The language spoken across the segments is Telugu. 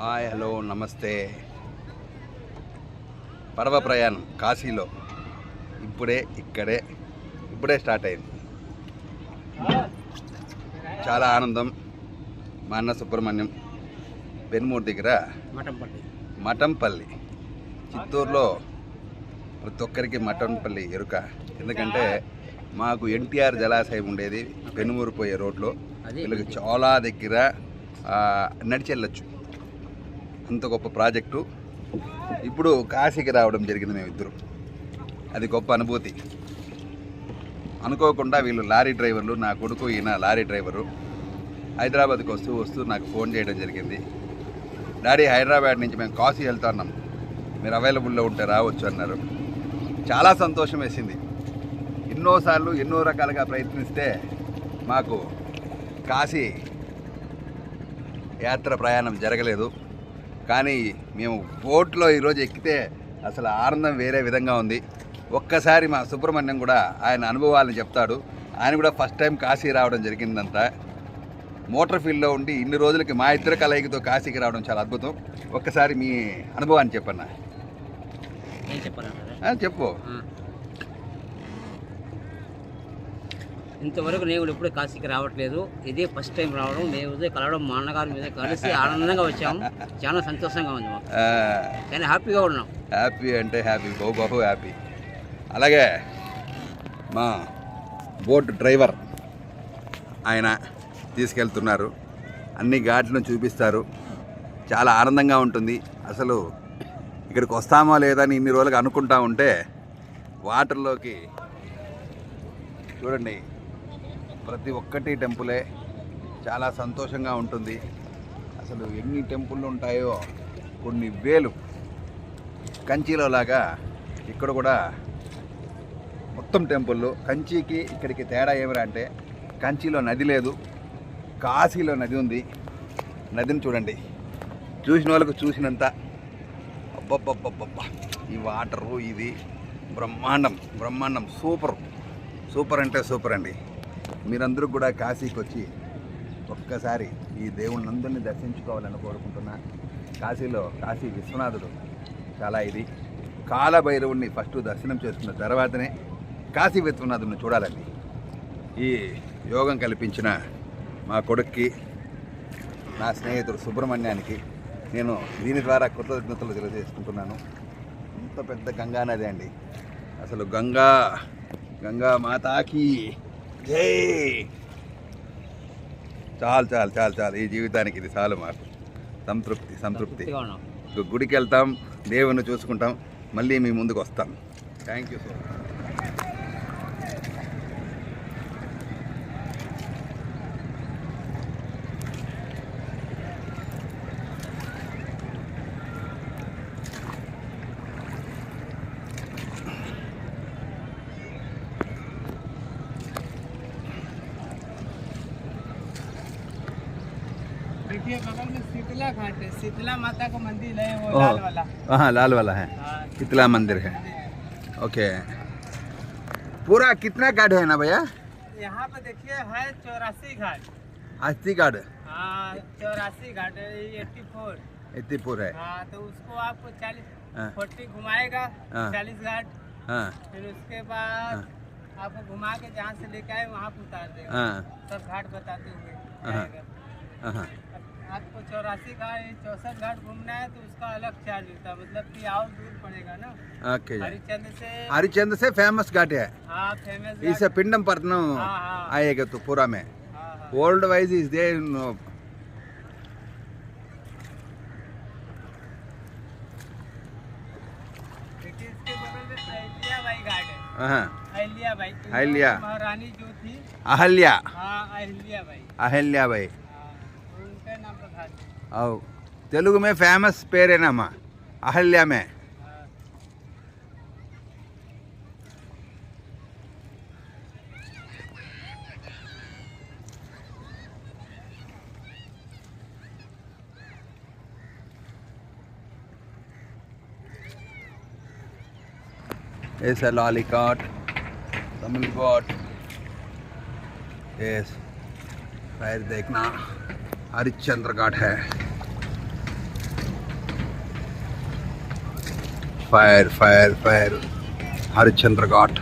హాయ్ హలో నమస్తే. పర్వ ప్రయాణం కాశీలో. ఇప్పుడే ఇక్కడే ఇప్పుడే స్టార్ట్ అయింది. చాలా ఆనందం. మా అన్న సుబ్రహ్మణ్యం పెనుమూరు దగ్గర మఠంపల్లి చిత్తూరులో ప్రతి ఒక్కరికి మఠంపల్లి ఎరుక. ఎందుకంటే మాకు ఎన్టీఆర్ జలాశయం ఉండేది. పెనుమూరు పోయే రోడ్లో. వీళ్ళకి చాలా దగ్గర ఆ, నడిచి వెళ్ళొచ్చు అంత గొప్ప ప్రాజెక్టు. ఇప్పుడు కాశీకి రావడం జరిగింది మేమిద్దరు. అది గొప్ప అనుభూతి. అనుకోకుండా వీళ్ళు లారీ డ్రైవర్లు నా కొడుకు ఈయన లారీ డ్రైవరు. హైదరాబాద్కి వస్తూ వస్తూ నాకు ఫోన్ చేయడం జరిగింది. డాడీ హైదరాబాద్ నుంచి మేము కాశీ వెళ్తున్నాం. మీరు అవైలబుల్లో ఉంటే రావచ్చు అన్నారు. చాలా సంతోషం వేసింది. ఎన్నోసార్లు ఎన్నో రకాలుగా ప్రయత్నిస్తే మాకు కాశీ యాత్ర ప్రయాణం జరగలేదు. కానీ మేము బోట్లో ఈరోజు ఎక్కితే అసలు ఆనందం వేరే విధంగా ఉంది. ఒక్కసారి మా సుబ్రహ్మణ్యం కూడా ఆయన అనుభవాలను చెప్తాడు. ఆయన కూడా ఫస్ట్ టైం కాశీ రావడం జరిగిందంట. మోటార్ ఫీల్డ్లో ఉండి ఇన్ని రోజులకి మా ఇద్దరు కలయికతో కాశీకి రావడం చాలా అద్భుతం. ఒక్కసారి మీ అనుభవాన్ని చెప్పన్నా. చెప్పు. ఇంతవరకు నేను ఎప్పుడు కాశీకి రావట్లేదు. ఇదే ఫస్ట్ టైం రావడం. మేము కలవడం మా అన్నగారి మీద కలిసి ఆనందంగా వచ్చాము చాలా సంతోషంగా ఉంది మాకు. కానీ హ్యాపీగా ఉన్నాం. హ్యాపీ అంటే హ్యాపీ. బహు బహు హ్యాపీ. అలాగే మా బోట్ డ్రైవర్ ఆయన తీసుకెళ్తున్నారు. అన్ని ఘాట్లను చూపిస్తారు. చాలా ఆనందంగా ఉంటుంది. అసలు ఇక్కడికి వస్తామో లేదా అని ఇన్ని రోజులుగా అనుకుంటా ఉంటే వాటర్లోకి చూడండి. ప్రతి ఒక్కటి టెంపులే. చాలా సంతోషంగా ఉంటుంది. అసలు ఎన్ని టెంపుల్ ఉంటాయో కొన్ని వేలు. కంచిలో లాగా ఇక్కడ కూడా మొత్తం టెంపుల్లు కంచికి ఇక్కడికి తేడా ఏమిరా అంటే కంచిలో నది లేదు. కాశీలో నది ఉంది. నదిని చూడండి. చూసిన వాళ్ళకు చూసినంత. అబ్బబ్బబ్బబ్బబ్బా. ఈ వాటరు ఇది బ్రహ్మాండం. బ్రహ్మాండం సూపర్. సూపర్ అంటే సూపర్ అండి మీరందరూ కూడా కాశీకి వచ్చి ఒక్కసారి ఈ దేవుని అందరినీ దర్శించుకోవాలని కోరుకుంటున్నా. కాశీలో కాశీ విశ్వనాథుడు చాలా ఇది. కాలభైరవుణ్ణి ఫస్ట్ దర్శనం చేసుకున్న తర్వాతనే కాశీ విశ్వనాథుడిని చూడాలండి. ఈ యోగం కల్పించిన మా కొడుక్కి నా స్నేహితుడు సుబ్రహ్మణ్యానికి నేను దీని ద్వారా కృతజ్ఞతలు తెలియజేసుకుంటున్నాను. ఇంత పెద్ద గంగా నది అండి. అసలు గంగా గంగా మాతాకి జై చాలు చాలు చాలు చాలు. ఈ జీవితానికి ఇది చాలు మాకు. సంతృప్తి సంతృప్తి. గుడికి వెళ్తాం దేవుని చూసుకుంటాం మళ్ళీ మీ ముందుకు వస్తాం. థ్యాంక్ యూ సో మచ్ देखिए बगल में शीतला घाट है। शीतला माता का मंदिर है वो लाल वाला। हाँ लाल वाला है। हाँ, कितला मंदिर है। ओके। पूरा कितना घाट है ना भैया? यहाँ पे देखिए है चौरासी घाट। हस्ती घाट। हाँ चौरासी घाट है एट्टी फोर। है। हाँ तो उसको आपको चालीस। फोर्टी घुमाएगा। चालीस घाट। फिर उसके बाद आपको घुमा के जहाँ से लेके आए वहाँ पे उतार देगा। सब घाट बताते हुए हाँ। हाँ। आपको चौरासी घाट चौसठ घाट घूमना है तो उसका अलग चार्ज होता है। मतलब कि और दूर पड़ेगा ना। ओके हरिचंद से हरिचंद से फ़ेमस घाट है। हाँ फ़ेमस इसे पिंडम पटनम हाँ, हाँ। आएगा तो पूरा में। वर्ल्ड वाइज इज़ देयर में अहिल्या हाँ। अहिल्या। अहिल्या। थी। अहल्या। हाँ तेलुगु में फ़ेमस पेरेनामा अहल्या में। Yes, लाली lollycot, Tamil pot. Yes, देखना हरिश्चंद्र घाट है। Fire fire fire Harishchandra Ghat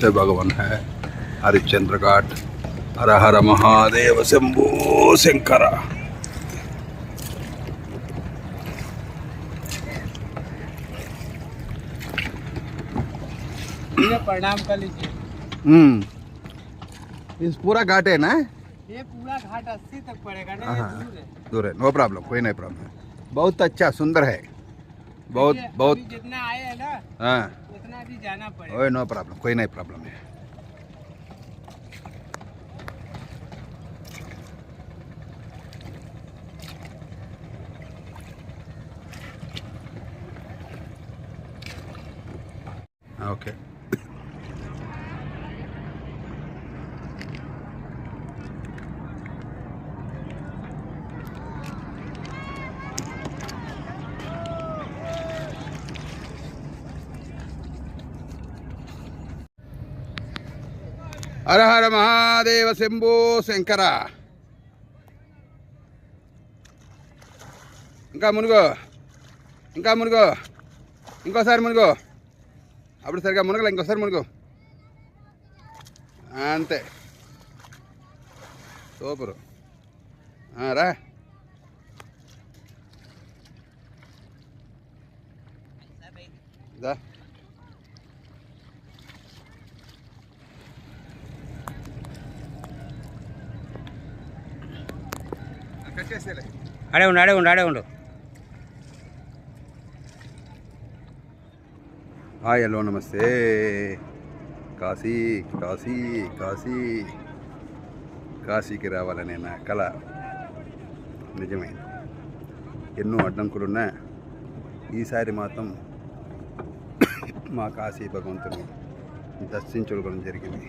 जय भगवान है हरिश्चंद्र घाट हर हर महादेव शंभो शंकर प्रणाम कर लीजिए। हम्म। इस पूरा घाट है ना? ये पूरा घाट अस्सी तक पड़ेगा ना हाँ, दूर है। दूर है नो प्रॉब्लम कोई नहीं प्रॉब्लम। बहुत अच्छा सुंदर है। बहुत बहुत। जितना आए है ना हाँ। उतना भी जाना पड़ेगा। नो प्रॉब्लम कोई नहीं प्रॉब्लम है। हाँ, ओके। okay. హర మహాదేవ శంభో శంకర. ఇంకా మునుగో ఇంకా మునుగో ఇంకోసారి మునుగో. అప్పుడు సరిగా మునగల ఇంకోసారి మునుగో. అంతే. సూపరు. రా. దా. అడే ఆడే ఉండు అడే ఉండు అడే ఉండు. హాయ్ హలో నమస్తే. కాశీ కాశీ కాశీ. కాశీకి రావాలనే నా కళ నిజమైంది ఎన్నో అడ్డంకులున్నా ఈసారి మాత్రం మా కాశీ భగవంతుని దర్శించుకోవడం జరిగింది.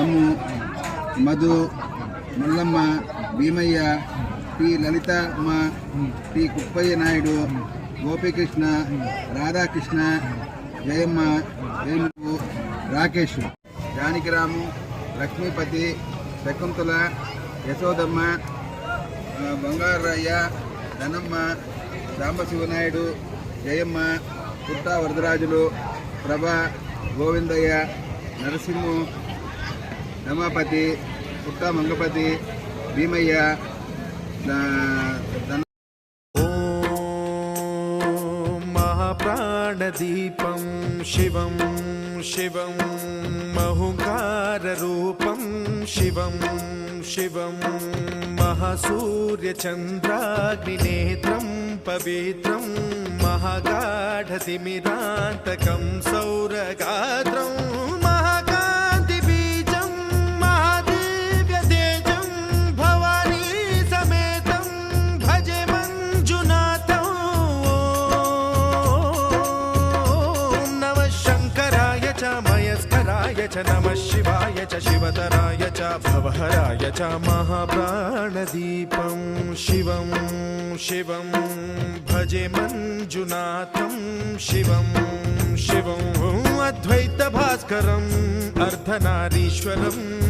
ఎము మధు మల్లమ్మ భీమయ్య పి. లలితమ్మ పి. కుప్పయ్య నాయుడు గోపీకృష్ణ రాధాకృష్ణ జయమ్మ వేణువు రాకేష్. జానకిరాము లక్ష్మీపతి శకుంతల యశోదమ్మ బంగారయ్య ధనమ్మ సాంబశివనాయుడు జయమ్మ పుట్టా వరదరాజులు ప్రభ గోవిందయ్య నరసింహు రమాపతి పుట్టా మంగపతి భీమయ్య దా- ధన ॐ महाप्राणदीपं शिवं शिवं महुङ्काररूपं शिवं शिवं महासूर्यचन्द्राग्निनेत्रं पवित्रं महागाढतिमिरान्तकं सौरगात्रं नमः शिवाय च शिवतराय च भवहराय च महाप्राणदीपं शिवं शिवं भजे मञ्जुनाथं शिवं शिवम् अद्वैतभास्करम् अर्धनारीश्वरम्